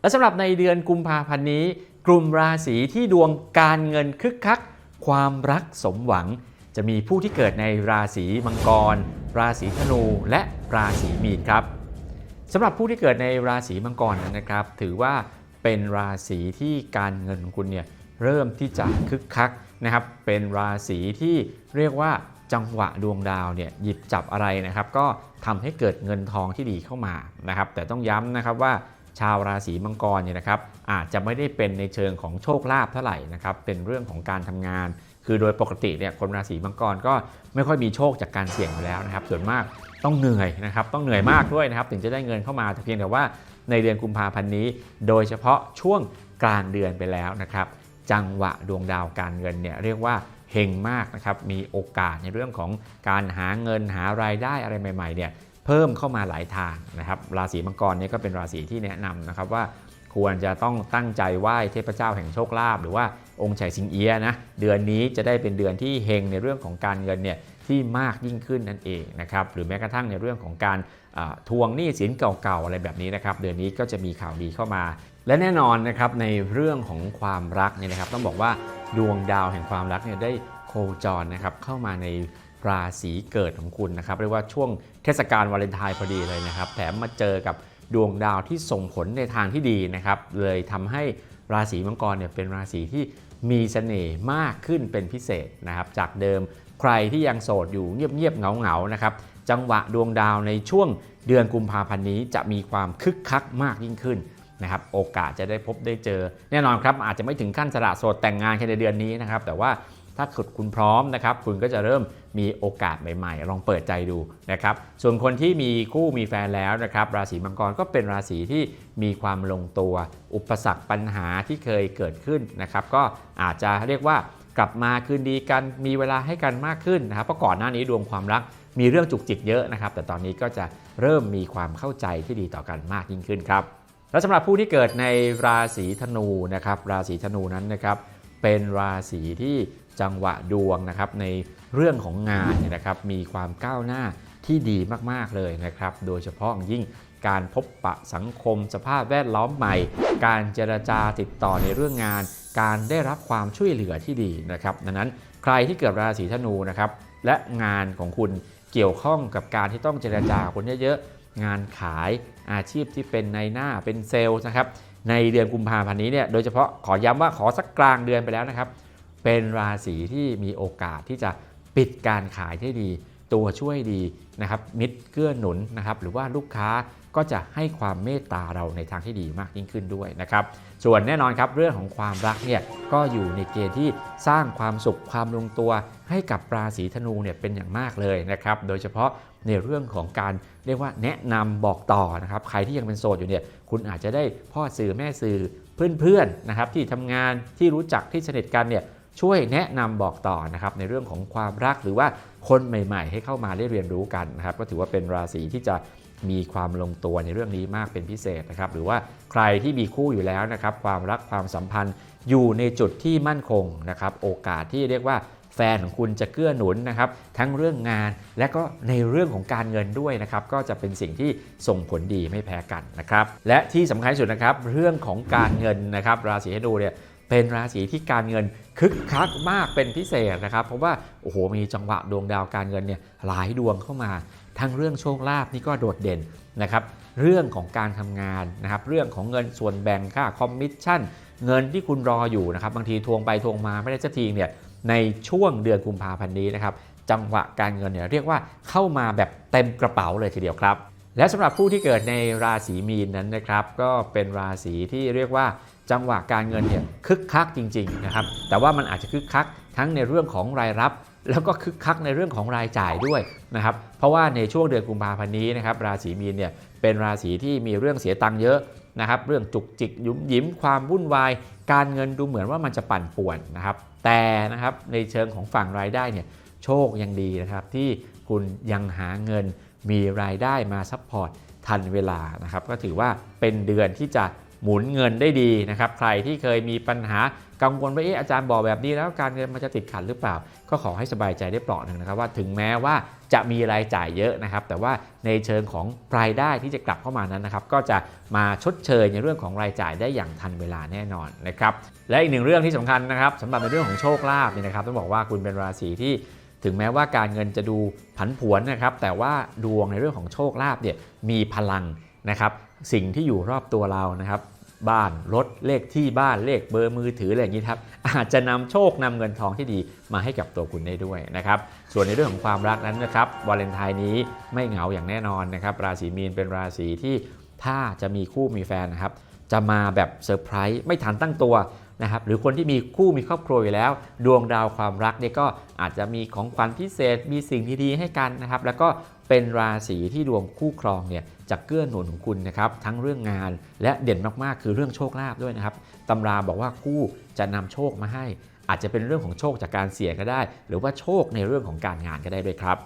และสำหรับในเดือนกุมภาพันธ์นี้ กลุ่มราศีที่ดวงการเงินคึกคัก ความรักสมหวัง จะมีผู้ที่เกิดในราศีมังกร ราศีธนู และราศีมีนครับสำหรับผู้ที่เกิดในราศีมังกรนั้นนะครับ ถือว่าเป็นราศีที่การเงินของคุณเนี่ยเริ่มที่จะคึกคักนะครับ เป็นราศีที่เรียกว่าจังหวะดวงดาวเนี่ยหยิบจับอะไรนะครับ ก็ทำให้เกิดเงินทองที่ดีเข้ามานะครับ แต่ต้องย้ำนะครับว่า ชาวราศีมังกรเนี่ยนะครับอาจจะไม่ได้เป็นในเชิงของโชคลาภเท่าไหร่นะครับเป็นเรื่องของการทำงาน คือโดยปกติเนี่ยคนราศีมังกรก็ไม่ค่อยมีโชคจากการเสี่ยงอยู่แล้วนะครับส่วนมากต้องเหนื่อยนะครับต้องเหนื่อยมากด้วยนะครับถึงจะได้เงินเข้ามาแต่เพียงแต่ว่าในเดือนกุมภาพันธ์นี้ โดยเฉพาะช่วงกลางเดือนไปแล้วนะครับจังหวะดวงดาวการเงินเนี่ยเรียกว่าเฮงมากนะครับมีโอกาสในเรื่องของการหาเงินหารายได้อะไรใหม่ๆเนี่ย เพิ่มเข้ามาหลายทางนะครับราศีมังกรเนี่ยก็เป็นราศีที่แนะนำนะครับว่าควรจะต้องตั้งใจไหว้เทพเจ้าแห่งโชคลาภหรือว่าองค์ไฉสิงเอียนะเดือนนี้จะได้เป็นเดือนที่เฮงในเรื่องของการเงินเนี่ยที่มากยิ่งขึ้นนั่นเองนะครับหรือแม้กระทั่งในเรื่องของการทวงหนี้สินเก่าๆอะไรแบบนี้นะครับเดือนนี้ก็จะมีข่าวดีเข้ามา และแน่นอนนะครับในเรื่องของความรักเนี่ยนะครับต้องบอกว่าดวงดาวแห่งความรักเนี่ยได้โคจรนะครับเข้ามาใน ราศีเกิดของคุณนะครับ เรียกว่าช่วงเทศกาลวาเลนไทน์พอดีเลยนะครับ แถมมาเจอกับดวงดาวที่ส่งผลในทางที่ดีนะครับ เลยทำให้ราศีมังกรเนี่ยเป็นราศีที่มีเสน่ห์มากขึ้นเป็นพิเศษนะครับ จากเดิมใครที่ยังโสดอยู่เงียบๆเหงาๆนะครับจังหวะดวงดาวในช่วงเดือนกุมภาพันธ์นี้จะมีความคึกคักมากยิ่งขึ้นนะครับโอกาสจะได้พบได้เจอ แน่นอนครับอาจจะไม่ถึงขั้นสละโสดแต่งงานแค่ในเดือนนี้นะครับแต่ว่า ถ้าคุณพร้อมนะครับ คุณก็จะเริ่มมีโอกาสใหม่ๆ ลองเปิดใจดูนะครับ ส่วนคนที่มีคู่มีแฟนแล้วนะครับ ราศีมังกรก็เป็นราศีที่มีความลงตัว อุปสรรคปัญหาที่เคยเกิดขึ้นนะครับ ก็อาจจะเรียกว่ากลับมาคืนดีกัน มีเวลาให้กันมากขึ้นนะครับ เพราะก่อนหน้านี้ดวงความรักมีเรื่องจุกจิกเยอะนะครับ แต่ตอนนี้ก็จะเริ่มมีความเข้าใจที่ดีต่อกันมากยิ่งขึ้นครับ แล้วสำหรับผู้ที่เกิดในราศีธนูนะครับ ราศีธนูนั้นนะครับ เป็นราศีที่จังหวะดวงนะครับในเรื่องของงานเนี่ยนะครับมีความก้าวหน้าที่ดีมากๆเลยนะครับ โดยเฉพาะยิ่งการพบปะสังคมสภาพแวดล้อมใหม่ การเจรจาติดต่อในเรื่องงาน การได้รับความช่วยเหลือที่ดีนะครับดังนั้นใครที่เกิดราศีธนูนะครับและงานของคุณเกี่ยวข้องกับการที่ต้องเจรจาคนเยอะๆงานขายอาชีพที่เป็นในหน้าเป็นเซลล์นะครับ ในเดือนกุมภาพันธ์นี้เนี่ยโดยเฉพาะขอย้ำว่าขอสักกลางเดือนไปแล้วนะครับ เป็นราศีที่มีโอกาสที่จะปิดการขายได้ดี ตัวช่วยดีนะครับมิตรเกื้อหนุนนะครับหรือว่าลูกค้าก็จะให้ความเมตตาเราในทางที่ดีมากยิ่งขึ้นด้วยนะครับส่วนแน่นอนครับเรื่องของความรักเนี่ยก็อยู่ในเกณฑ์ที่สร้างความสุขความลงตัว ให้กับราศีธนูเนี่ยเป็นอย่างมากเลยนะครับโดยเฉพาะในเรื่องของการเรียกว่าแนะนำบอกต่อนะครับใครที่ยังเป็นโสดอยู่เนี่ยคุณอาจจะได้พ่อสื่อแม่สื่อเพื่อนๆนะครับที่ทำงานที่รู้จักที่สนิทกันเนี่ย ช่วยแนะนำบอกต่อนะครับในเรื่องของความรักหรือว่าคนใหม่ ๆ ให้เข้ามาได้เรียนรู้กันนะครับก็ถือว่าเป็นราศีที่จะมีความลงตัวในเรื่องนี้มากเป็นพิเศษนะครับหรือว่าใครที่มีคู่อยู่แล้วนะครับความรักความสัมพันธ์อยู่ในจุดที่มั่นคงนะครับโอกาสที่เรียกว่าแฟนของคุณจะเกื้อหนุนนะครับทั้งเรื่องงานและก็ในเรื่องของการเงินด้วยนะครับก็จะเป็นสิ่งที่ส่งผลดีไม่แพ้กันนะครับและที่สำคัญสุดนะครับเรื่องของการเงินนะครับราศีธนูเนี่ย เป็นราศีที่การเงินคึกคักมากเป็นพิเศษนะครับ เพราะว่าโอ้โหมีจังหวะดวงดาวการเงินเนี่ยหลายดวงเข้ามา ทั้งเรื่องโชคลาภนี่ก็โดดเด่นนะครับเรื่องของการทำงานนะครับเรื่องของเงินส่วนแบ่งค่าคอมมิชชั่นเงินที่คุณรออยู่นะครับบางทีทวงไปทวงมาไม่ได้สักทีเนี่ยในช่วงเดือนกุมภาพันธ์นี้นะครับจังหวะการเงินเนี่ยเรียกว่าเข้ามาแบบเต็มกระเป๋าเลยทีเดียวครับ และสำหรับผู้ที่เกิดในราศีมีนนั้นนะครับ ก็เป็นราศีที่เรียกว่า จังหวะการเงินเนี่ยคึกคักจริงๆนะครับแต่ว่ามันอาจจะคึกคักทั้งในเรื่องของรายรับ แล้วก็คึกคักในเรื่องของรายจ่ายด้วยนะครับเพราะว่าในช่วงเดือนกุมภาพันธ์นี้นะครับราศีมีนเนี่ยเป็นราศีที่มีเรื่องเสียตังค์เยอะนะครับเรื่องจุกจิกยุมยิ้มความวุ่นวาย การเงินดูเหมือนว่ามันจะปั่นป่วนนะครับแต่นะครับในเชิงของฝั่งรายได้เนี่ยโชคยังดีนะครับที่คุณยังหาเงินมีรายได้มาซัพพอร์ตทันเวลานะครับก็ถือว่าเป็นเดือนที่จะ หมุนเงินได้ดีนะครับใครที่เคยมีปัญหากังวลว่าเอ๊ะอาจารย์บอกแบบนี้แล้วการเงินมันจะติดขัดหรือเปล่า ก็ขอให้สบายใจได้เปราะหนึ่งนะครับว่าถึงแม้ว่าจะมีรายจ่ายเยอะนะครับ แต่ว่าในเชิงของรายได้ที่จะกลับเข้ามานั้นนะครับ ก็จะมาชดเชยในเรื่องของรายจ่ายได้อย่างทันเวลาแน่นอนนะครับและอีกหนึ่งเรื่องที่สำคัญนะครับสำหรับในเรื่องของโชคลาภเนี่ยนะครับต้องบอกว่าคุณเป็นราศีที่ถึงแม้ว่าการเงินจะดูผันผวนนะครับ แต่ว่าดวงในเรื่องของโชคลาภเนี่ยมีพลังนะครับ สิ่งที่อยู่รอบตัวเรานะครับ บ้านรถเลขที่บ้านเลขเบอร์มือถืออะไรอย่างนี้ครับอาจจะนำโชคนำเงินทองที่ดีมาให้กับตัวคุณได้ด้วยนะครับส่วนในเรื่องของความรักนั้นนะครับวาเลนไทน์นี้ไม่เหงาอย่างแน่นอนนะครับราศีมีนเป็นราศีที่ถ้าจะมีคู่มีแฟนนะครับจะมาแบบเซอร์ไพรส์ไม่ทันตั้งตัว นะครับหรือคนที่มีคู่มีครอบครัวอยู่แล้ว ดวงดาวความรักเนี่ยก็อาจจะมีของขวัญพิเศษ มีสิ่งดีๆให้กันนะครับ แล้วก็เป็นราศีที่ดวงคู่ครองเนี่ยจะเกื้อหนุนของคุณนะครับทั้งเรื่องงานและเด่นมากๆ คือเรื่องโชคลาภด้วยนะครับตำราบอกว่าคู่จะนำโชคมาให้ อาจจะเป็นเรื่องของโชคจากการเสี่ยงก็ได้ หรือว่าโชคในเรื่องของการงานก็ได้ด้วยครับ